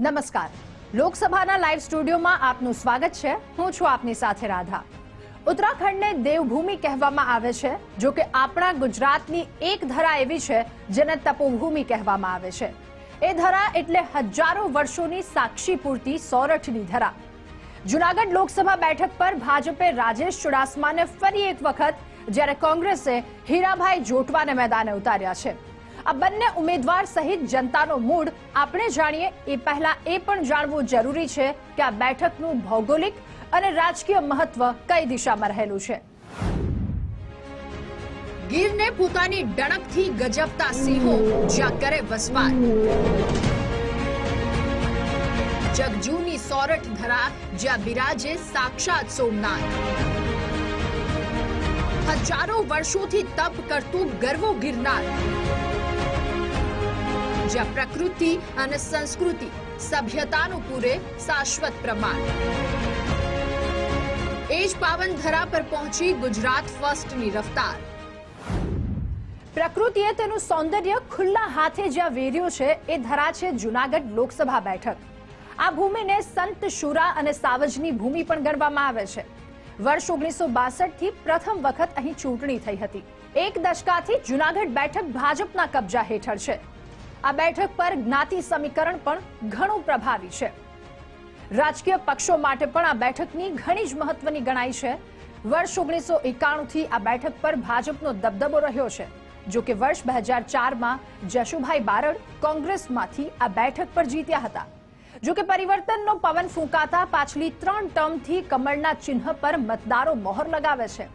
નમસ્કાર. લોકસભાના લાઈવ સ્ટુડિયોમાં આપનું સ્વાગત છે. હું છું આપની સાથે રાધા. ઉત્તરાખંડને દેવભૂમિ કહેવામાં આવે છે, જો કે આપણા ગુજરાતની એક ધરા એવી છે, જેને તપોભૂમિ કહેવામાં આવે છે. એ ધરા એટલે હજારો વર્ષોની સાક્ષી પૂરતી સોરઠની ધરા. જુનાગઢ લોકસભા બેઠક પર ભાજપે રાજેશ ચુડાસમાને ફરી એક વખત, જ્યારે કોંગ્રેસે હીરાભાઈ જોટવાને મેદાને ઉતાર્યા છે. આ બંને ઉમેદવાર સહિત જનતાનો મૂડ આપણે જાણીએ, એ પહેલા એ પણ જાણવું જરૂરી છે કે આ બેઠકનું ભૌગોલિક અને રાજકીય મહત્વ કઈ દિશામાં રહેલું છે. ગીરને પોતાની ડણકથી ગજબતા સિંહો જ્યાં કરે વસવાટ. જગજૂની સોરઠ ધરા જ્યાં બિરાજે સાક્ષાત સોમનાથ. હજારો વર્ષોથી તપ કરતું ગર્વો ગિરનાર. જ્યાં પ્રકૃતિ અને સંસ્કૃતિ સભ્યતાનું પૂરે શાશ્વત પ્રમાણ. એ જ પાવન ધરા પર પહોંચી ગુજરાત ફર્સ્ટની રફતાર. પ્રકૃતિએ તેનું સૌંદર્ય ખુલ્લા હાથે જ્યાં વેર્યું છે, એ ધરા છે જુનાગઢ લોકસભા બેઠક. આ ભૂમિને સંત શુરા અને સાવજની ભૂમિ પણ ગણવામાં આવે છે. વર્ષ ઓગણીસો બાસઠથી પ્રથમ વખત અહીં ચૂંટણી થઈ હતી. એક દશકાથી જુનાગઢ બેઠક ભાજપના કબજા હેઠળ છે. આ બેઠક પર જ્ઞાતિ સમીકરણ પણ ઘણું પ્રભાવી છે. રાજકીય પક્ષો માટે પણ આ બેઠકની ઘણી જ મહત્વની ગણાય છે. વર્ષ ઓગણીસો એકાણુંથી આ બેઠક પર ભાજપનો દબદબો રહ્યો છે. જો કે વર્ષ બે હજાર ચારમાં જશુભાઈ બારડ કોંગ્રેસમાંથી આ બેઠક પર જીત્યા હતા. જો કે પરિવર્તનનો પવન ફૂંકાતા પાછલી ત્રણ ટર્મથી કમળના ચિહ્ન પર મતદારો મોહર લગાવે છે.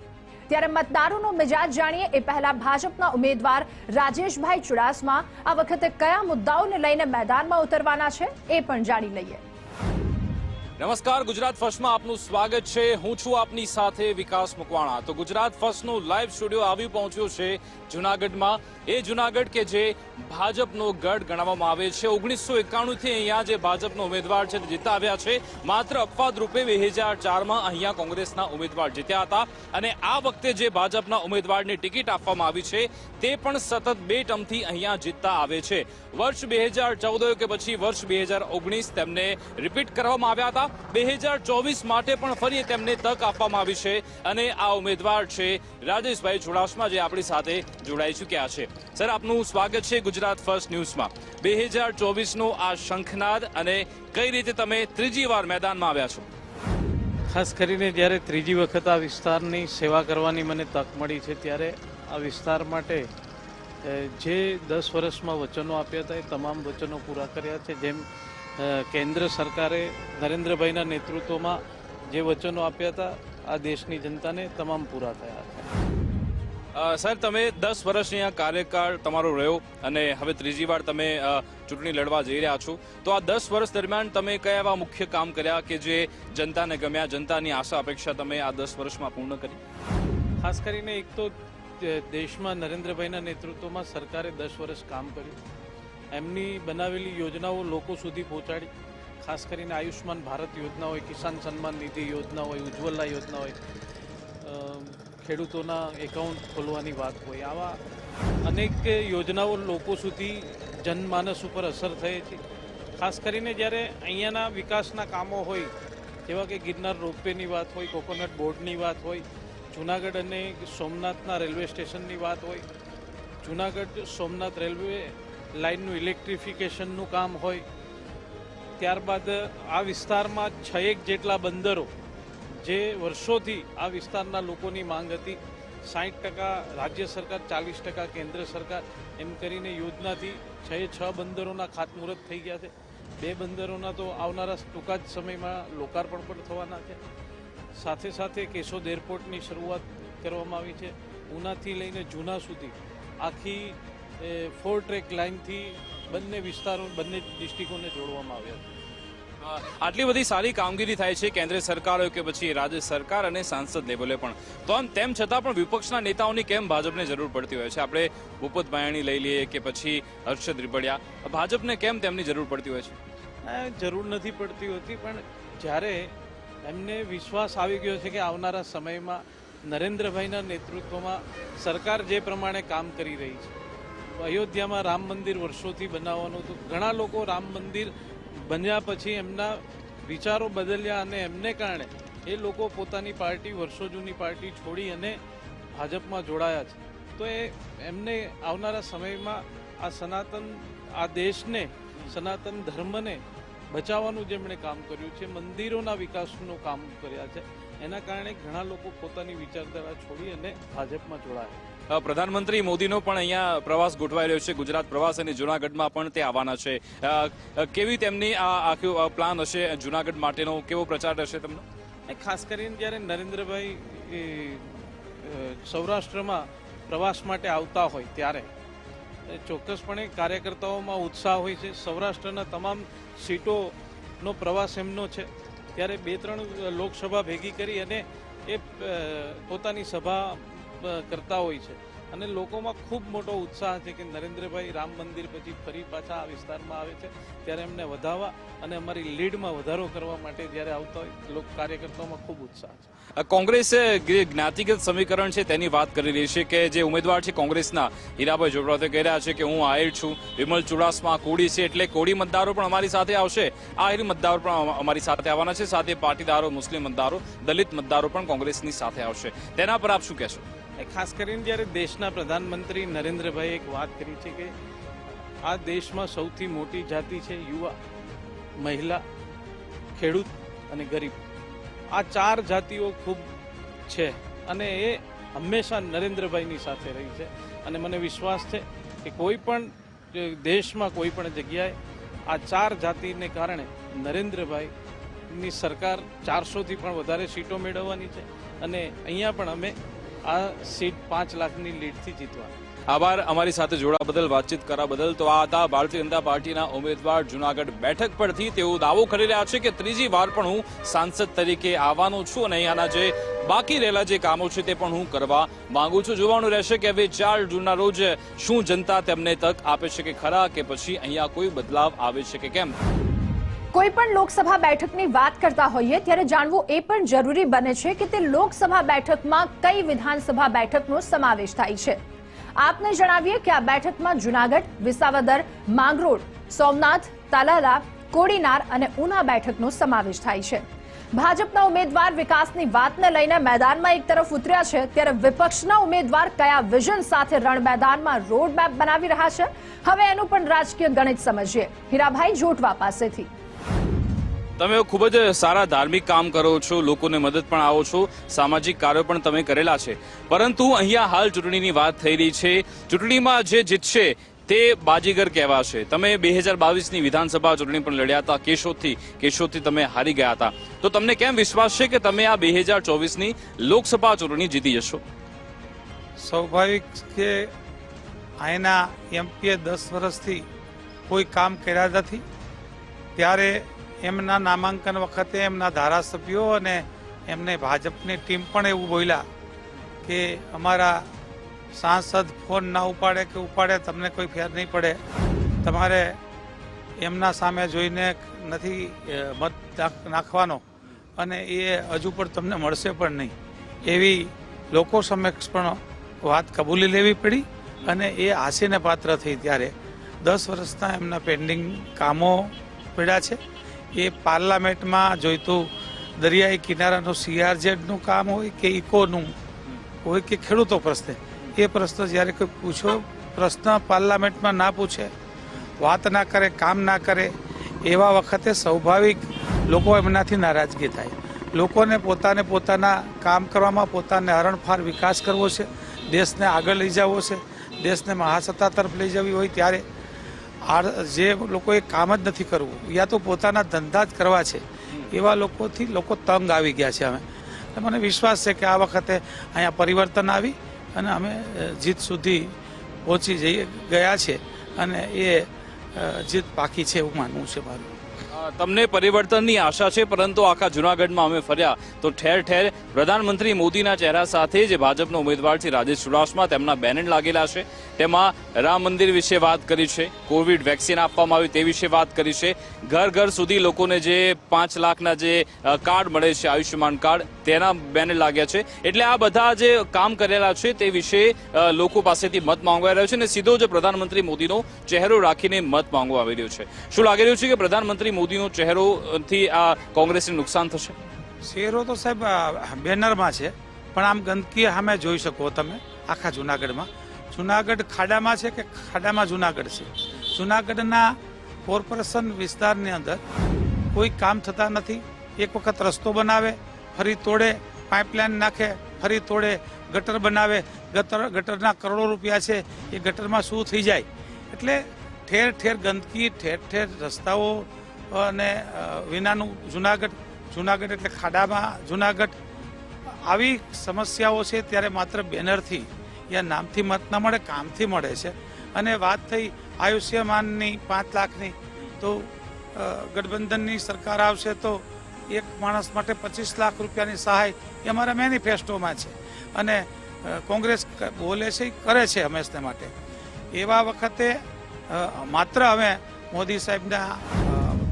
ત્યારે મતદારોનો મિજાજ જાણીએ એ પહેલા ભાજપના ઉમેદવાર રાજેશભાઈ ચુડાસમા આ વખતે કયા મુદ્દાઓને લઈને મેદાનમાં ઉતરવાના છે એ પણ જાણી લઈએ. નમસ્કાર, ગુજરાત ફર્સ્ટમાં આપનું સ્વાગત છે. હું છું આપની સાથે વિકાસ મકવાણા. તો ગુજરાત ફર્સ્ટનું લાઈવ સ્ટુડિયો આવી પહોંચ્યું છે જુનાગઢમાં. એ જુનાગઢ કે જે ભાજપનો ગઢ ગણવામાં આવે છે. ઓગણીસો એકાણુંથી અહીંયા જે ભાજપનો ઉમેદવાર છે તે જીતા આવ્યા છે. માત્ર અપવાદ રૂપે બે હજાર ચારમાં અહીંયા કોંગ્રેસના ઉમેદવાર જીત્યા હતા. અને આ વખતે જે ભાજપના ઉમેદવારને ટિકિટ આપવામાં આવી છે, તે પણ સતત બે ટર્મથી અહીંયા જીતતા આવે છે. વર્ષ બે હજાર ચૌદ કે પછી વર્ષ બે હજાર ઓગણીસ તેમને રિપીટ કરવામાં આવ્યા હતા. બે હજાર ચોવીસ માટે પણ ફરી તેમને તક આપવામાં આવી છે અને આ ઉમેદવાર છે રાજેશભાઈ ચુડાસમા જે આપણી સાથે જોડાઈ ચૂક્યા છે. સર, આપનું સ્વાગત છે ગુજરાત ફર્સ્ટ ન્યૂઝમાં. બે હજાર ચોવીસનો આ શંખનાદ અને કઈ રીતે તમે ત્રીજી વાર મેદાનમાં આવ્યા છો? ખાસ કરીને જ્યારે ત્રીજી વખત આ વિસ્તારની સેવા કરવાની મને તક મળી છે, ત્યારે આ વિસ્તાર માટે જે દસ વર્ષમાં વચનો આપ્યા હતા, એ તમામ વચનો પૂરા કર્યા છે. જેમ કેન્દ્ર સરકારે નરેન્દ્રભાઈના નેતૃત્વમાં જે વચનો આપ્યા હતા આ દેશની જનતાને તમામ પૂરા થયા હતા. સાહેબ તમે દસ વર્ષ અહીંયા કાર્યકાળ તમારો રહ્યો અને હવે ત્રીજી વાર તમે ચૂંટણી લડવા જઈ રહ્યા છો. તો આ દસ વર્ષ દરમિયાન તમે કયા એવા મુખ્ય કામ કર્યા કે જે જનતાને ગમ્યા જનતાની આશા અપેક્ષા તમે આ દસ વર્ષમાં પૂર્ણ કરી? ખાસ કરીને એક તો દેશમાં નરેન્દ્રભાઈના નેતૃત્વમાં સરકારે દસ વર્ષ કામ કર્યું. એમની બનાવેલી યોજનાઓ લોકો સુધી પહોંચાડી. ખાસ કરીને આયુષ્માન ભારત યોજના હોય, કિસાન સન્માન નિધિ યોજના હોય, ઉજ્જવલા યોજના હોય ખેડૂતોના એકાઉન્ટ ખોલવાની વાત હોય. આવા અનેક યોજનાઓ લોકો સુધી જનમાનસ ઉપર અસર થઈ છે. ખાસ કરીને જ્યારે અહીંયાના વિકાસના કામો હોય, જેવા કે ગિરનાર રોપવેની વાત હોય, કોકોનટ બોર્ડની વાત હોય, જુનાગઢ અને સોમનાથના રેલવે સ્ટેશનની વાત હોય, જુનાગઢ સોમનાથ રેલવે લાઇનનું ઇલેક્ટ્રિફિકેશનનું કામ હોય, ત્યારબાદ આ વિસ્તારમાં છએક જેટલા બંદરો જે વર્ષોથી આ વિસ્તારના લોકોની માંગ હતી સાઠ ટકા રાજ્ય સરકાર, ચાલીસ ટકા કેન્દ્ર સરકાર, એમ કરીને યોજનાથી છ છ બંદરોના ખાતમુહૂર્ત થઈ ગયા છે. બે બંદરોના તો આવનારા ટૂંકા જ સમયમાં લોકાર્પણ પણ થવાના છે. સાથે સાથે કેશોદ એરપોર્ટની શરૂઆત કરવામાં આવી છે. ઉનાથી લઈને જૂના સુધી આખી ફોર ટ્રેક લાઇનથી બંને વિસ્તારો બંને ડિસ્ટ્રિક્ટોને જોડવામાં આવ્યા છે. આટલી બધી સારી કામગીરી થાય છે કેન્દ્ર સરકાર હોય કે પછી રાજ્ય સરકાર અને સાંસદ લેવલે પણ. તો આમ તેમ છતાં પણ વિપક્ષના નેતાઓની કેમ ભાજપને જરૂર પડતી હોય છે? આપણે ભૂપત ભાયાણી લઈ લઈએ કે પછી હર્ષદ રીબડિયા. ભાજપને કેમ તેમની જરૂર પડતી હોય છે? જરૂર નથી પડતી હોતી પણ જ્યારે એમને વિશ્વાસ આવી ગયો છે કે આવનારા સમયમાં નરેન્દ્રભાઈના નેતૃત્વમાં સરકાર જે પ્રમાણે કામ કરી રહી છે અયોધ્યામાં રામ મંદિર વર્ષોથી બનાવવાનું હતું. ઘણા લોકો રામ મંદિર બન્યા પછી એમના વિચારો બદલ્યા અને એમને કારણે એ લોકો પોતાની પાર્ટી, વર્ષો જૂની પાર્ટી છોડી અને ભાજપમાં જોડાયા છે. તો એ એમને આવનારા સમયમાં આ સનાતન, આ દેશને, સનાતન ધર્મને બચાવવાનું જેમણે કામ કર્યું છે, મંદિરોના વિકાસનું કામ કર્યા છે, એના કારણે ઘણા લોકો પોતાની વિચારધારા છોડી અને ભાજપમાં જોડાયા પ્રધાનમંત્રી મોદીનો પણ અહીંયા પ્રવાસ ગોઠવાઈ રહ્યો છે. ગુજરાત પ્રવાસ અને જુનાગઢમાં પણ તે આવવાના છે. કેવી તેમની આ આખી પ્લાન હશે જુનાગઢ માટેનો? કેવો પ્રચાર રહેશે તેમનો? ખાસ કરીને જ્યારે નરેન્દ્રભાઈ સૌરાષ્ટ્રમાં પ્રવાસ માટે આવતા હોય ત્યારે ચોક્કસપણે કાર્યકર્તાઓમાં ઉત્સાહ હોય છે. સૌરાષ્ટ્રના તમામ સીટોનો પ્રવાસ એમનો છે. ત્યારે બે ત્રણ લોકસભા ભેગી કરી અને એ પોતાની સભા કરતા હોય છે. અને લોકોમાં ખૂબ મોટો ઉત્સાહ છે કે નરેન્દ્રભાઈ રામ મંદિર પછી ફરી પાછા આ વિસ્તારમાં આવે છે. ત્યારે એમને વધાવવા અને અમારી લીડમાં વધારો કરવા માટે જ્યારે આવતા હોય લોક કાર્યકર્તાઓમાં ખૂબ ઉત્સાહ છે. કોંગ્રેસ જ્ઞાતિગત સમીકરણ છે તેની વાત કરી રહી છે કે જે ઉમેદવાર છે કોંગ્રેસના, હીરાભાઈ જોબરા તે કહી રહ્યા છે કે હું આહિર છું, વિમલ ચુડાસમા કોડી છે, એટલે કોડી મતદારો પણ અમારી સાથે આવશે. આહિર મતદારો પણ અમારી સાથે આવવાના છે. સાથે પાટીદારો, મુસ્લિમ મતદારો, દલિત મતદારો પણ કોંગ્રેસની સાથે આવશે. તેના પર આપ શું કહેશો? ખાસ કરીને જ્યારે દેશના પ્રધાનમંત્રી નરેન્દ્રભાઈ એક વાત કરી છે કે આ દેશમાં સૌથી મોટી જાતિ છે યુવા, મહિલા, ખેડૂત અને ગરીબ. આ ચાર જાતિઓ ખૂબ છે અને એ હંમેશા નરેન્દ્રભાઈની સાથે રહી છે. અને મને વિશ્વાસ છે કે કોઈ પણ દેશમાં કોઈ પણ જગ્યાએ આ ચાર જાતિને કારણે નરેન્દ્રભાઈની સરકાર ચારસોથી પણ વધારે સીટો મેળવવાની છે. અને અહીંયા પણ અમે આ સીટ પાંચ લાખની લીડથી જીતવા આભાર. અમારી સાથે જોડા બદલ, વાતચીત કરવા બદલ તો આ હતા ભારતીય જનતા પાર્ટીના ઉમેદવાર જુનાગઢ બેઠક પરથી. તેઓ દાવો કરી રહ્યા છે કે ત્રીજી વાર પણ હું સાંસદ તરીકે આવવાનો છું અને અહીંયાના જે બાકી રહેલા જે કામો છે તે પણ હું કરવા માંગુ છું. જોવાનું રહેશે કે હવે ચાર જૂનના રોજ શું જનતા તેમને તક આપે છે કે ખરા કે પછી અહીંયા કોઈ બદલાવ આવે છે કે કેમ? કોઈ પણ લોકસભા બેઠકની વાત કરતા હોઈએ ત્યારે જાણવું એ પણ જરૂરી બને છે કે તે લોકસભા બેઠકમાં કઈ વિધાનસભા બેઠકનો સમાવેશ થાય છે. આપને જણાવીએ કે આ બેઠકમાં જુનાગઢ, વિસાવદર, માંગરોળ, સોમનાથ, તાલાલા, કોડીનાર અને ઉના બેઠકનો સમાવેશ થાય છે. ભાજપના ઉમેદવાર વિકાસની વાતને લઈને મેદાનમાં એક તરફ ઉતર્યા છે, ત્યારે વિપક્ષના ઉમેદવાર કયા વિઝન સાથે રણ મેદાનમાં રોડ મેપ બનાવી રહ્યા છે? હવે એનું પણ રાજકીય ગણિત સમજીએ. હીરાભાઈ જોટવા પાસેથી. તમે ખૂબ જ સારા ધાર્મિક કામ કરો છો, લોકોને મદદ પણ આવો છો, સામાજિક કાર્યો પણ તમે કરેલા છે. પરંતુ અહીંયા હાલ ચૂંટણીની વાત થઈ રહી છે. ચૂંટણીમાં જે જીતશે તે બાજીગર કહેવાશે. તમે બે હજાર બાવીસની વિધાનસભા ચૂંટણી પણ લડ્યા હતા, કેશોદથી. કેશોદથી તમે હારી ગયા હતા. તો તમને કેમ વિશ્વાસ છે કે તમે આ બે હજાર ચોવીસની લોકસભા ચૂંટણી જીતી જશો? સ્વાભાવિક કે અહીંના એમપીએ દસ વર્ષથી કોઈ કામ કર્યા નથી. ત્યારે એમના નામાંકન વખતે એમના ધારાસભ્યો અને એમને ભાજપની ટીમ પણ એવું બોલ્યા કે અમારા સાંસદ ફોન ના ઉપાડે કે ઉપાડે, તમને કોઈ ફેર નહીં પડે. તમારે એમના સામે જોઈને નથી મત નાખવાનો અને એ હજુ પણ તમને મળશે પણ નહીં. એવી લોકો સમક્ષ પણ વાત કબૂલી લેવી પડી અને એ હાસીને પાત્ર થઈ ત્યારે દસ વર્ષના એમના પેન્ડિંગ કામો પડ્યા છે. એ પાર્લામેન્ટમાં જોઈતું દરિયાઈ કિનારાનું સીઆરઝેડનું કામ હોય કે ઇકોનું હોય કે ખેડૂતો પ્રશ્ને, એ પ્રશ્ન જ્યારે કોઈ પૂછો, પ્રશ્ન પાર્લામેન્ટમાં ના પૂછે, વાત ના કરે, કામ ના કરે, એવા વખતે સ્વાભાવિક લોકો એમનાથી નારાજગી થાય. લોકોને પોતાને પોતાના કામ કરવામાં, પોતાને હરણફાર વિકાસ કરવો છે, દેશને આગળ લઈ જવો છે, દેશને મહાસત્તા તરફ લઈ જવી હોય ત્યારે જે લોકોએ કામ જ નથી કરવું, યા તો પોતાના ધંધા જ કરવા છે. એવા લોકોથી લોકો તંગ આવી ગયા છે અમે. મને વિશ્વાસ છે કે આ વખતે અહીંયા પરિવર્તન આવી અને અમે જીત સુધી પહોંચી જઈ, ગયા છે. અને એ જીત બાકી છે એવું માનવું છે મારું. તમને પરિવર્તનની આશા છે, પરંતુ આખા જુનાગઢમાં અમે ફર્યા તો ઠેર ઠેર પ્રધાનમંત્રી મોદીના ચહેરા સાથે જે ભાજપનો ઉમેદવાર છે, રાજેશ ચુડાસમા તેમના બેનર લાગેલા છે. તેમાં રામ મંદિર વિશે વાત કરી છે, કોવિડ વેક્સિન આપવામાં આવી તે વિશે વાત કરી છે. ઘર ઘર સુધી લોકોને જે પાંચ લાખના જે કાર્ડ મળે છે, આયુષ્યમાન કાર્ડ, તેના બેનર લાગ્યા છે. એટલે આ બધા જે કામ કરેલા છે તે વિશે લોકો પાસેથી મત માંગવા રહ્યો છે અને સીધો જ પ્રધાનમંત્રી મોદીનો ચહેરો રાખીને મત માંગવા આવી રહ્યો છે. શું લાગી રહ્યું છે કે પ્રધાનમંત્રી મોદી મોદીનો ચહેરોથી આ કોંગ્રેસને નુકસાન થશે? ચહેરો તો સાહેબ બેનરમાં છે, પણ આમ ગંદકી સામે જોઈ શકો તમે, આખા જુનાગઢમાં. જુનાગઢ ખાડામાં છે કે ખાડામાં જુનાગઢ છે? જુનાગઢના કોર્પોરેશન વિસ્તારની અંદર કોઈ કામ થતા નથી, એક વખત રસ્તો બનાવે, ફરી તોડે, પાઇપલાઇન નાખે, ફરી તોડે, ગટર બનાવે, ગટર, ગટરના કરોડો રૂપિયા છે, એ ગટરમાં શું થઈ જાય? એટલે ઠેર ઠેર ગંદકી, ઠેર ઠેર રસ્તાઓ અને વિનાનું જુનાગઢ જુનાગઢ એટલે ખાડામાં જુનાગઢ. આવી સમસ્યાઓ છે ત્યારે માત્ર બેનરથી, યા નામથી મત ન મળે, કામથી મળે છે. અને વાત થઈ આયુષ્યમાનની પાંચ લાખની, તો ગઠબંધનની સરકાર આવશે તો એક માણસ માટે પચીસ લાખ રૂપિયાની સહાય એ અમારા મેનિફેસ્ટોમાં છે. અને કોંગ્રેસ બોલે છે, કરે છે હંમેશને માટે. એવા વખતે માત્ર અમે મોદી સાહેબના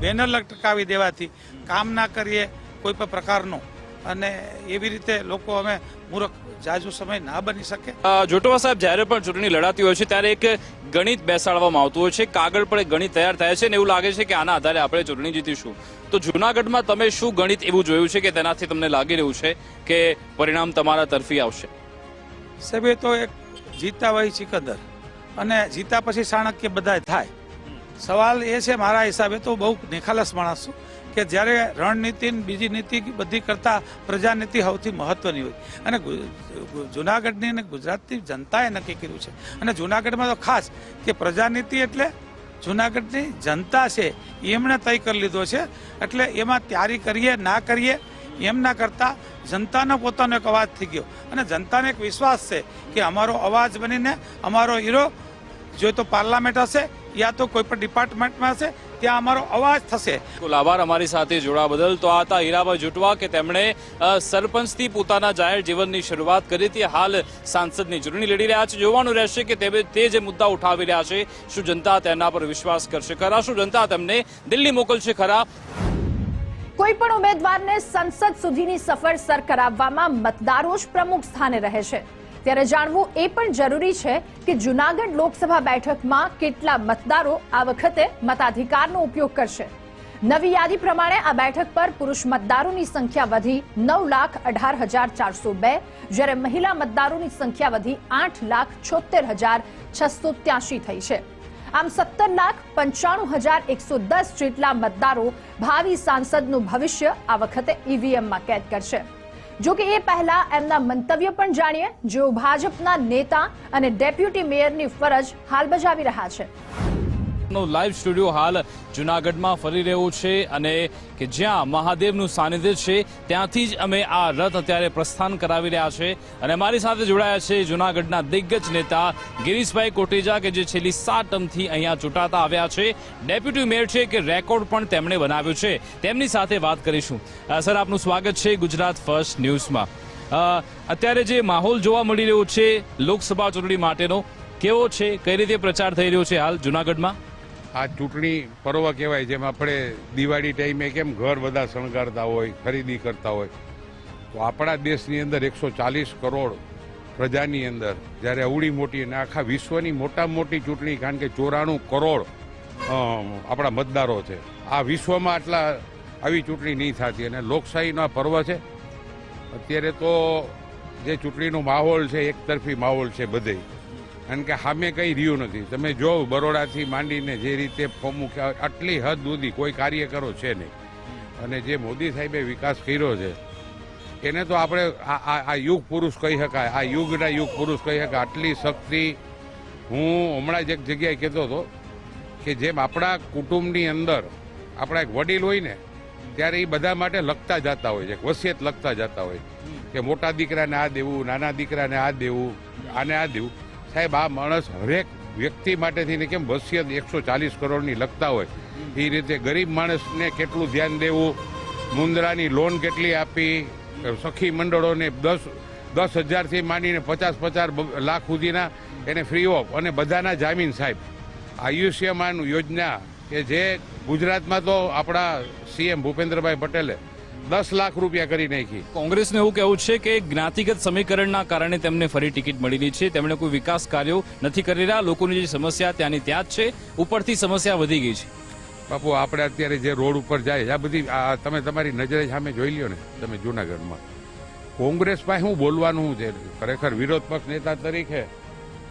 બેનર લટકાવી દેવાથી કામ ના કરીએ કોઈ પણ પ્રકારનો. અને એવી રીતે લોકો અમે મૂર્ખ જાજુ સમય ના બની શકે. જોટવા સાહેબ જ્યારે પણ ચૂંટણી લડાતી હોય છે ત્યારે એક ગણિત બેસાડવામાં આવતું હોય છે. કાગળ પર એક ગણિત તૈયાર થાય છે ને એવું લાગે છે કે આના આધારે આપણે ચૂંટણી જીતીશું. તો જુનાગઢમાં તમે શું ગણિત એવું જોયું છે કે તેનાથી તમને લાગી રહ્યું છે કે પરિણામ તમારા તરફી આવશે? સાહેબ એ તો એક જીતા હોય સિકંદર અને જીતા પછી ચાણક્ય બધા થાય. સવાલ એ છે, મારા હિસાબે તો બહુ નિખાલસ માણસ કે જ્યારે રણનીતિ બીજી નીતિ બધી કરતાં પ્રજાનીતિ સૌથી મહત્વની હોય. અને જુનાગઢની અને ગુજરાતની જનતાએ નક્કી કર્યું છે. અને જુનાગઢમાં તો ખાસ કે પ્રજાનીતિ એટલે જુનાગઢની જનતા છે, એમણે તય કરી લીધો છે. એટલે એમાં તૈયારી કરીએ, ના કરીએ, એમ ના કરતા જનતાનો પોતાનો એક અવાજ થઈ ગયો. અને જનતાને એક વિશ્વાસ છે કે અમારો અવાજ બનીને અમારો હીરો, જો તો પાર્લામેન્ટ હશે યા તો કોઈ પણ ડિપાર્ટમેન્ટમાં હશે ત્યાં અમારો અવાજ થશે. આભાર અમારી સાથે જોડા બદલ. તો આ હતા હીરાભાઈ જુટવા કે તેમણે સરપંચથી પોતાના જાહેર જીવનની શરૂઆત કરી હતી. હાલ સાંસદની ચૂંટણી લડી રહ્યા છે. જોવાનું રહેશે કે તે તે જે મુદ્દા ઉઠાવી રહ્યા છે શું જનતા તેના પર વિશ્વાસ કરશે ખરા? શું જનતા તેમને દિલ્હી મોકલશે ખરા? કોઈ પણ ઉમેદવારને સંસદ સુધીની સફર સર કરાવવામાં મતદારો જ પ્રમુખ સ્થાને રહે છે. ત્યારે જાણવું એ પણ જરૂરી છે કે જુનાગઢ લોકસભા બેઠકમાં કેટલા મતદારો આ વખતે મતાધિકારનો ઉપયોગ કરશે. નવી યાદી પ્રમાણે આ બેઠક પર પુરુષ મતદારોની સંખ્યા વધી નવ લાખ અઢાર હજાર ચારસો બે, જ્યારે મહિલા મતદારોની સંખ્યા વધી આઠ લાખ છોતેર હજાર છસો ત્યાસી થઈ છે. આમ સત્તર લાખ પંચાણું હજાર એકસો દસ જેટલા મતદારો ભાવિ સાંસદનું ભવિષ્ય આ વખતે ઈવીએમમાં કેદ કરશે. જો કે એ પહેલા એમના મંતવ્ય પણ જાણીએ, જેઓ ભાજપના નેતા અને ડેપ્યુટી મેયરની ફરજ હાલ બજાવી રહ્યા છે. નો લાઈવ સ્ટુડિયો હાલ જુનાગઢમાં ફરી રહ્યો છે અને કે જ્યાં મહાદેવનું સાનિધ્ય છે, ત્યાંથી જ અમે આ રથ અત્યારે પ્રસ્થાન કરાવી રહ્યા છે. અને અમારી સાથે જોડાયા છે જુનાગઢના દિગ્ગજ નેતા ગિરીશભાઈ કોટેજા કે જે છેલ્લી સાત ટર્મથી અહીંયા ચૂંટાતા આવ્યા છે. ડેપ્યુટી મેયર છે કે રેકોર્ડ પણ તેમણે બનાવ્યો છે. તેમની સાથે વાત કરીશું. સર, આપનું સ્વાગત છે ગુજરાત ફર્સ્ટ ન્યૂઝમાં. અત્યારે જે માહોલ જોવા મળી રહ્યો છે લોકસભા ચૂંટણી માટેનો, કેવો છે, કઈ રીતે પ્રચાર થઈ રહ્યો છે હાલ જુનાગઢમાં? આ ચૂંટણી પર્વ કહેવાય, જેમ આપણે દિવાળી ટાઈમે કેમ ઘર બધા શણગારતા હોય, ખરીદી કરતા હોય. તો આપણા દેશની અંદર એકસો ચાલીસ કરોડ પ્રજાની અંદર, જ્યારે અવળી મોટી અને આખા વિશ્વની મોટામાં મોટી ચૂંટણી, કારણ કે ચોરાણું કરોડ આપણા મતદારો છે. આ વિશ્વમાં આટલા આવી ચૂંટણી નહીં થતી અને લોકશાહીનો આ પર્વ છે. અત્યારે તો જે ચૂંટણીનો માહોલ છે એકતરફી માહોલ છે બધે. કારણ કે સામે કંઈ રહ્યું નથી. તમે જો બરોડાથી માંડીને જે રીતે ફોર્મ મૂક્યા આટલી હદ સુધી કોઈ કાર્યકરો છે નહીં. અને જે મોદી સાહેબે વિકાસ કર્યો છે, એને તો આપણે આ યુગ પુરુષ કહી શકાય, આ યુગના યુગ પુરુષ કહી શકાય. આટલી શક્તિ હું હમણાં જ એક જગ્યાએ કહેતો હતો કે જેમ આપણા કુટુંબની અંદર આપણા એક વડીલ હોય ને, ત્યારે એ બધા માટે લખતા જતા હોય છે વસિયત લખતા જતા હોય કે મોટા દીકરાને આ દેવું, નાના દીકરાને આ દેવું, આને આ દેવું. સાહેબ, આ માણસ હરેક વ્યક્તિ માટેથી ને કેમ વસિયત એકસો ચાલીસ કરોડની લખતા હોય? એ રીતે ગરીબ માણસને કેટલું ધ્યાન દેવું? મુંદ્રાની લોન કેટલી આપી? સખી મંડળોને દસ દસ હજારથી માંડીને પચાસ પચાસ લાખ સુધીના એને ફ્રી ઓફ અને બધાના જામીન, સાહેબ. આયુષ્યમાન યોજના કે જે ગુજરાતમાં તો આપણા સીએમ ભૂપેન્દ્રભાઈ પટેલે દસ લાખ રૂપિયા કરી નાખી. કોંગ્રેસનું એવું કહેવું છે કે જ્ઞાતિગત સમીકરણના કારણે તેમને ફરી ટિકિટ મળેલી છે. તેમણે કોઈ વિકાસ કાર્યો નથી કરી રહ્યા. લોકોની જે સમસ્યા ત્યાંની ત્યાં જ છે. ઉપરથી સમસ્યા વધી ગઈ છે. બાપુ આપણે અત્યારે જે રોડ ઉપર જાય આ બધી તમે તમારી નજરે સામે જોઈ લ્યો ને તમે જુનાગઢમાં. કોંગ્રેસ પાસે શું બોલવાનું છે? ખરેખર વિરોધ પક્ષ નેતા તરીકે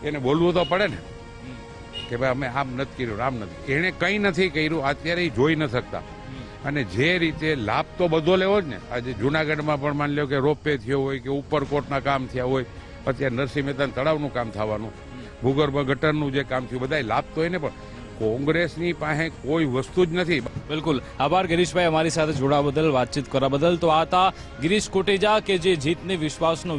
એને બોલવું તો પડે ને. કે ભાઈ અમે આમ નથી કર્યું આમ નથી એણે કંઈ નથી કર્યું અત્યારે જોઈ ન શકતા. અને જે રીતે લાભ તો બધો લેવો જ ને. આજે જુનાગઢમાં પણ માની લો કે રોપવે થયો હોય કે ઉપરકોટના કામ થયા હોય, અત્યારે નરસિંહ મહેતા તળાવનું કામ થવાનું, ભૂગર્ભ ગટરનું જે કામ થયું બધા લાભ તો એને પણ. કોંગ્રેસની પાસે કોઈ વસ્તુ જ નથી. બિલકુલ. આભાર ગિરીશભાઈ અમારી સાથે જોડાવા બદલ, વાતચીત કરવા બદલ. તો આ હતા ગિરીશ કોટેજા કે જે જીતની વિશ્વાસનો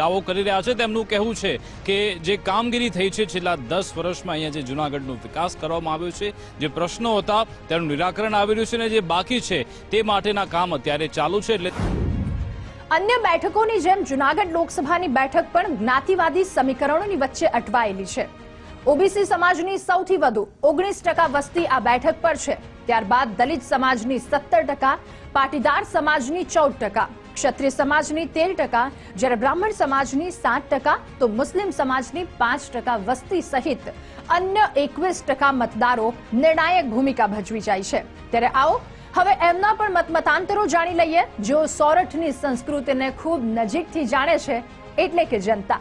દાવો કરી રહ્યા છે. તેમનું કહેવું છે કે જે કામગીરી થઈ છે છેલ્લા દસ વર્ષમાં અહીંયા જે જુનાગઢનો વિકાસ કરવામાં આવ્યો છે, જે પ્રશ્નો હતા તેનું નિરાકરણ આવી રહ્યું છે અને જે બાકી છે તે માટેના કામ અત્યારે ચાલુ છે એટલે અન્ય બેઠકોની જેમ જુનાગઢ લોકસભાની બેઠક પણ જ્ઞાતિવાદી સમીકરણોની વચ્ચે અટવાયેલી છે. ઓબીસી સમાજની સૌથી વધુ ઓગણીસ ટકા વસ્તી આ બેઠક પર છે. ત્યારબાદ દલિત સમાજની સત્તર ટકા, પાટીદાર સમાજની ચૌદ ટકા, ક્ષત્રિય સમાજની તેર ટકા, જ્યારે બ્રાહ્મણ સમાજની સાત ટકા, તો મુસ્લિમ સમાજની પાંચ ટકા વસ્તી સહિત અન્ય એકવીસ ટકા મતદારો નિર્ણાયક ભૂમિકા ભજવી જાય છે. ત્યારે આવો, હવે એમના પણ મતમતાંતરો જાણી લઈએ. જેઓ સોરઠની સંસ્કૃતિને ખૂબ નજીકથી જાણે છે, એટલે કે જનતા.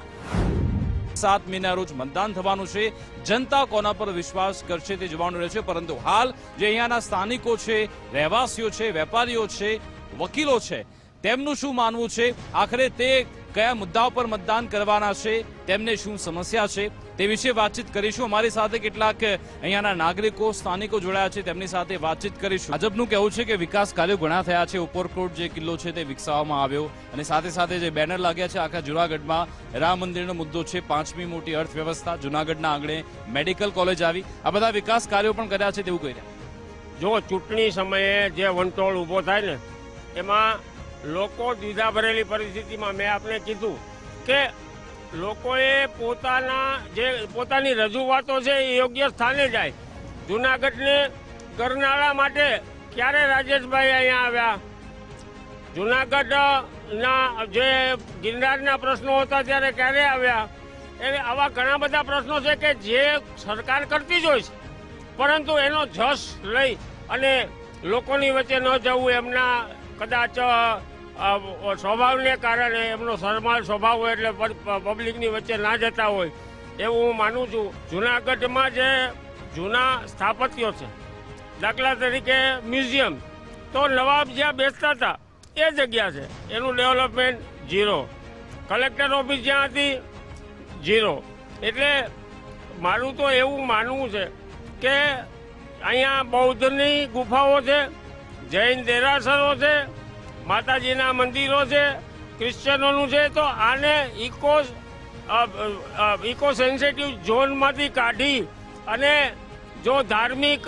સાત મેના રોજ મતદાન થવાનું છે. જનતા કોના પર વિશ્વાસ કરશે તે જોવાનું રહેશે. પરંતુ હાલ જે અહીંયાના સ્થાનિકો છે, રહેવાસીઓ છે, વેપારીઓ છે, વકીલો છે, તેમનું શું માનવું છે? આખરે તે કયા મુદ્દાઓ પર મતદાન કરવાના છે, તેમને શું સમસ્યા છે, તે વિશે વાતચીત કરીશું. અમારી સાથે કેટલાક અહીંયાના નાગરિકો, સ્થાનિકો જોડાયા છે, તેમની સાથે વાતચીત કરીશું. ભાજપનું કહેવું છે કે વિકાસ કાર્યો ઘણા થયા છે. ઉપરકોટ જે કિલ્લો છે તે વિકસાવવામાં આવ્યો. અને સાથે સાથે જે બેનર લાગ્યા છે આખા જુનાગઢમાં, રામ મંદિરનો મુદ્દો છે, પાંચમી મોટી અર્થવ્યવસ્થા, જુનાગઢના આંગણે મેડિકલ કોલેજ આવી. આ બધા વિકાસ કાર્યો પણ કર્યા છે તેવું કહી રહ્યા જો ચૂંટણી સમયે જે વંટોળ ઊભો થાય ને, એમાં લોકો દ્વિધા ભરેલી પરિસ્થિતિમાં મેં આપને કીધું કે લોકોએ પોતાના જે પોતાની રજૂઆતો છે એ યોગ્ય સ્થાને જાય. જુનાગઢને કરનાળા માટે ક્યારે રાજેશભાઈ અહીંયા આવ્યા? જુનાગઢના જે ગિરનારના પ્રશ્નો હતા ત્યારે ક્યારે આવ્યા? એટલે આવા ઘણા બધા પ્રશ્નો છે કે જે સરકાર કરતી જ હોય છે. પરંતુ એનો જશ લઈ અને લોકોની વચ્ચે ન જવું એમના કદાચ સ્વભાવને કારણે એમનો શરમાળ સ્વભાવ હોય એટલે પબ્લિકની વચ્ચે ના જતા હોય, એવું હું માનું છું. જુનાગઢમાં જે જૂના સ્થાપત્યો છે, દાખલા તરીકે મ્યુઝિયમ, તો નવાબ જ્યાં બેસતા હતા, એ જગ્યા છે. એનું ડેવલપમેન્ટ ઝીરો. કલેક્ટર ઓફિસ જ્યાં હતી, ઝીરો. એટલે મારું તો એવું માનવું છે કે અહીંયા બૌદ્ધની ગુફાઓ છે, જૈન દેરાસરો છે માતાજીના મંદિરો છે ક્રિશ્ચનોનું છે, તો આને ઇકો ઇકો સેન્સિટિવ ઝોનમાંથી કાઢી અને જો ધાર્મિક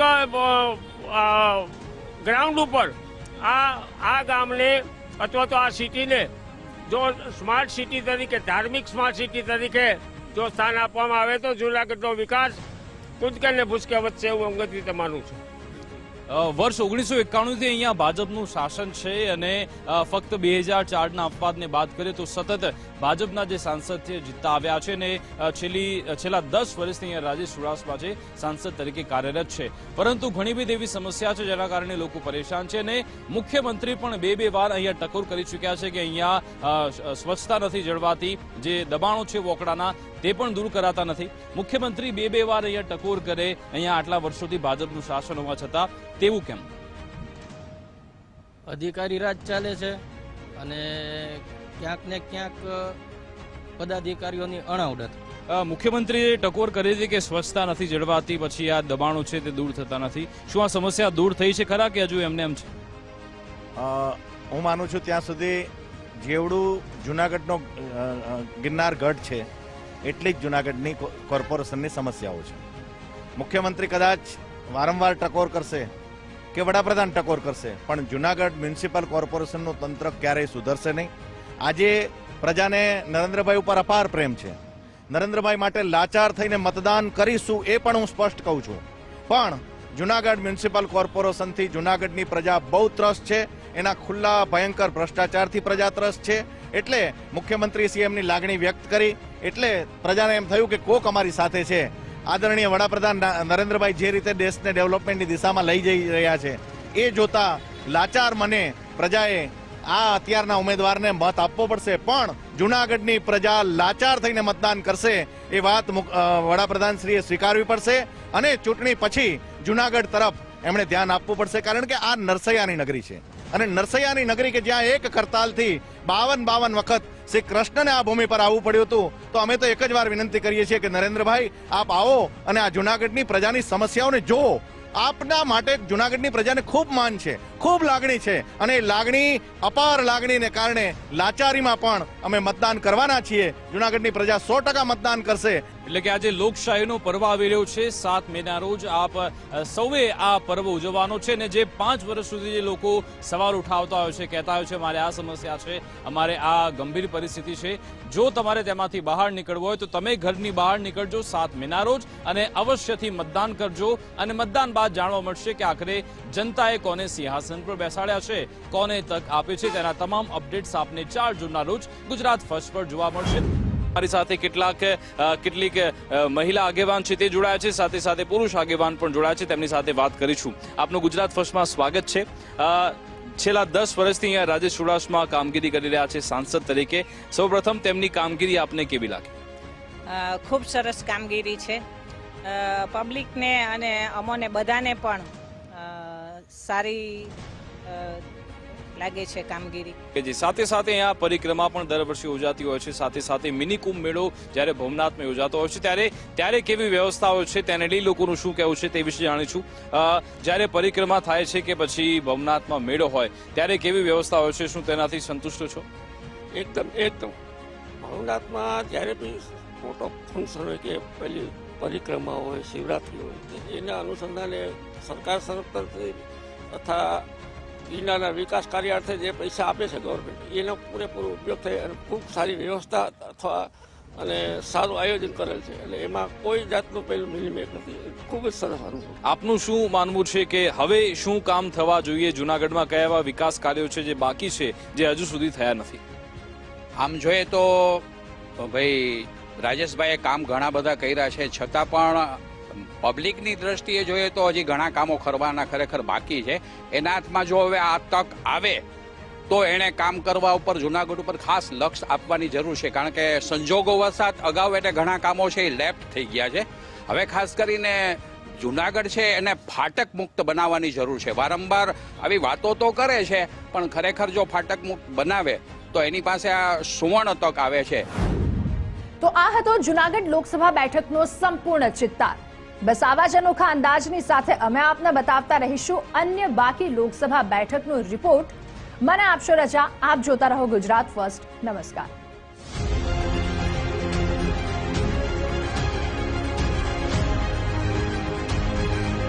ગ્રાઉન્ડ ઉપર આ આ ગામને અથવા તો આ સિટીને જો સ્માર્ટ સિટી તરીકે, ધાર્મિક સ્માર્ટ સિટી તરીકે જો સ્થાન આપવામાં આવે તો જુનાગઢનો વિકાસ કૂદકે ને ભૂસકે વધશે એવું અંગત રીતે માનું છું. વર્ષ ઓગણીસો એકાણુંથી અહીંયા ભાજપનું શાસન છે અને ફક્ત બે હજાર ચારના અપવાદને બાદ કરીએ તો સતત ભાજપના જે સાંસદ છે જીતતા આવ્યા છે અને છેલ્લી છેલ્લા દસ વર્ષથી અહીંયા રાજેશ ચુડાસમા છે, સાંસદ તરીકે કાર્યરત છે. પરંતુ ઘણી બધી એવી સમસ્યા છે જેના કારણે લોકો પરેશાન છે અને મુખ્યમંત્રી પણ બે બે વાર અહીંયા ટકોર કરી ચૂક્યા છે કે અહીંયા સ્વચ્છતા નથી જળવાતી, જે દબાણો છે વોકડાના તે પણ દૂર કરાતા નથી. મુખ્યમંત્રી બે બે વાર અહીંયા ટકોર કરે, અહીંયા આટલા વર્ષોથી ભાજપનું શાસન હોવા છતાં તેવું કેમ? અધિકારી રાજ ચાલે છે અને ક્યાંક ને ક્યાંક પદાધિકારીઓની અણાવડત મુખ્યમંત્રીએ ટકોર કરી હતી કે સ્વચ્છતા નથી જળવાતી પછી આ દબાણો છે તે દૂર થતા નથી. શું આ સમસ્યા દૂર થઈ છે ખરા કે હજુ એમને એમ છે? હું માનું છું ત્યાં સુધી જેવડું જુનાગઢનો ગિરનાર ગઢ છે એટલી જ જુનાગઢની કો- કોર્પોરેશનની સમસ્યાઓ છે. મુખ્યમંત્રી કદાચ વારંવાર ટકોર કરશે કે વડાપ્રધાન ટકોર કરશે. પણ જુનાગઢ મ્યુનિસિપલ કોર્પોરેશનનું તંત્ર ક્યારેય સુધરશે નહીં. આજે પ્રજાને નરેન્દ્રભાઈ ઉપર અપાર પ્રેમ છે. નરેન્દ્રભાઈ માટે લાચાર થઈને મતદાન કરીશું એ પણ હું સ્પષ્ટ કહું છું. પણ જુનાગઢ મ્યુનિસિપલ કોર્પોરેશનથી જુનાગઢની પ્રજા બહુ ત્રસ્ત છે. એના ખુલ્લા ભયંકર ભ્રષ્ટાચારથી પ્રજા ત્રસ્ત છે. એટલે મુખ્યમંત્રી સીએમની લાગણી વ્યક્ત કરી. એટલે પ્રજાને એમ થયું કે કોક અમારી સાથે છે. આદરણીય વડાપ્રધાન નરેન્દ્રભાઈ જે રીતે દેશને ડેવલપમેન્ટની દિશામાં લઈ જઈ રહ્યા છે, એ જોતા લાચાર મને પ્રજાએ આ અત્યારના ઉમેદવારને મત આપવો પડશે. પણ જુનાગઢની પ્રજા લાચાર થઈને મતદાન કરશે એ વાત વડાપ્રધાનશ્રીએ સ્વીકારવી પડશે અને ચૂંટણી પછી જુનાગઢ તરફ એમણે ધ્યાન આપવું પડશે, કારણ કે આ નરસૈયાની નગરી છે. અને નરસૈયાની નગરી કે જ્યાં એક કરતાલથી બાવન બાવન વખત શ્રી કૃષ્ણને આ ભૂમિ પર આવવું પડ્યું હતું. તો અમે તો એક જ વાર વિનંતી કરીએ છીએ કે નરેન્દ્રભાઈ, આપ આવો અને આ જુનાગઢની પ્રજાની સમસ્યાઓને જુઓ. આપના માટે જુનાગઢની પ્રજાને ખૂબ માન છે. ખૂબ લાગણી છે અને લાગણી અપાર લાગણીને કારણે લાચારીમાં પણ અમે મતદાન કરવાના છીએ. જુનાગઢની પ્રજા સો ટકા મતદાન કરશે. એટલે કે આજે લોકશાહીનો પર્વ આવી રહ્યો છે. સાત મેના રોજ આપ સૌએ આ પર્વ ઉજવવાનો છે ને જે પાંચ વર્ષ સુધી જે લોકો સવાલ ઉઠાવતા હોય છે, કહેતા હોય છે, મારે આ સમસ્યા છે, અમારે આ ગંભીર પરિસ્થિતિ છે. જો તમારે તેમાંથી બહાર નીકળવું હોય તો તમે ઘરની બહાર નીકળજો સાત મેના રોજ અને અવશ્યથી મતદાન કરજો. અને મતદાન બાદ જાણવા મળશે કે આખરે જનતાએ કોને સિંહાસન પર બેસાડ્યા છે. કોને તક આપે છે તેના તમામ અપડેટ્સ આપને ચાર જૂનના રોજ ગુજરાત ફર્સ્ટ પર જોવા મળશે. મારી સાથે કેટલાક કેટલીક મહિલા આગેવાન છે તે જોડાયા છે. સાથે સાથે પુરુષ આગેવાન પણ જોડાયા છે. તેમની સાથે વાત કરીશું. આપનું ગુજરાત ફર્સ્ટમાં સ્વાગત છે. છેલ્લા દસ વર્ષથી અહીંયા રાજેશ ચુડાસમા કામગીરી કરી રહ્યા છે સાંસદ તરીકે. સૌપ્રથમ તેમની કામગીરી આપને કેવી લાગે? ખૂબ સરસ કામગીરી છે. પબ્લિકને અને અમોને બધાને પણ સારી લાગે છે કામગીરી. કે જે સાથે સાથે અહીંયા પરિક્રમા પણ દર વર્ષે યોજાતી હોય છે. સાથે સાથે મિની કુંભ મેળો જ્યારે ભવનાથમાં યોજાતો હોય છે ત્યારે ત્યારે કેવી વ્યવસ્થાઓ છે તેને લઈ લોકોનું શું કહેવું છે તે વિશે જાણીશું. છું જ્યારે પરિક્રમા થાય છે કે પછી ભવનાથમાં મેળો હોય ત્યારે કેવી વ્યવસ્થા હોય છે? શું તેનાથી સંતુષ્ટ છો? એકદમ એકદમ. ભવનાથમાં જ્યારે બી મોટો ફંક્શન હોય કે પેલી પરિક્રમા હોય શિવરાત્રિ હોય એના અનુસંધાને સરકાર તરફથી તથા જિલ્લાના વિકાસ કાર્યાર્થે જે પૈસા આપે છે ગવર્મેન્ટ એનો પૂરેપૂરો ઉપયોગ થાય અને ખૂબ સારી વ્યવસ્થા અથવા અને સારું આયોજન કરેલ છે. એટલે એમાં કોઈ જાતનું પેલું મિલીમેટ નથી. ખૂબ જ સરસ અનુભવ આપનું શું માનવું છે કે હવે શું કામ થવા જોઈએ? જુનાગઢમાં કયા એવા વિકાસ કાર્યો છે જે બાકી છે જે હજુ સુધી થયા નથી? આમ જોઈએ તો ભાઈ રાજેશભાઈએ કામ ઘણા બધા કર્યા છે. છતાં પણ પબ્લિકની દ્રષ્ટિએ જોઈએ તો હજી ઘણા કામો કરવાના ખરેખર બાકી છે. એના હાથમાં જો હવે આ તક આવે, તો એણે કામ કરવા ઉપર, જુનાગઢ ઉપર ખાસ લક્ષ આપવાની જરૂર છે. કારણ કે સંજોગો વસાત અગાઉ એટલે ઘણા કામો છે એ લેફ્ટ થઈ ગયા છે. હવે ખાસ કરીને જુનાગઢ છે એને ફાટક મુક્ત બનાવવાની જરૂર છે. વારંવાર આવી વાતો તો કરે છે, પણ ખરેખર જો ફાટક મુક્ત બનાવે, તો એની પાસે આ સુવર્ણ તક આવે છે. તો આ હતો જુનાગઢ લોકસભા બેઠકનો સંપૂર્ણ ચિત્તાર. બસ આવા જ અનોખા અંદાજની સાથે અમે આપને બતાવતા રહીશું અન્ય બાકી લોકસભા બેઠકનો રિપોર્ટ. મને આપશો રજા, આપ જોતા રહો ગુજરાત ફર્સ્ટ. નમસ્કાર.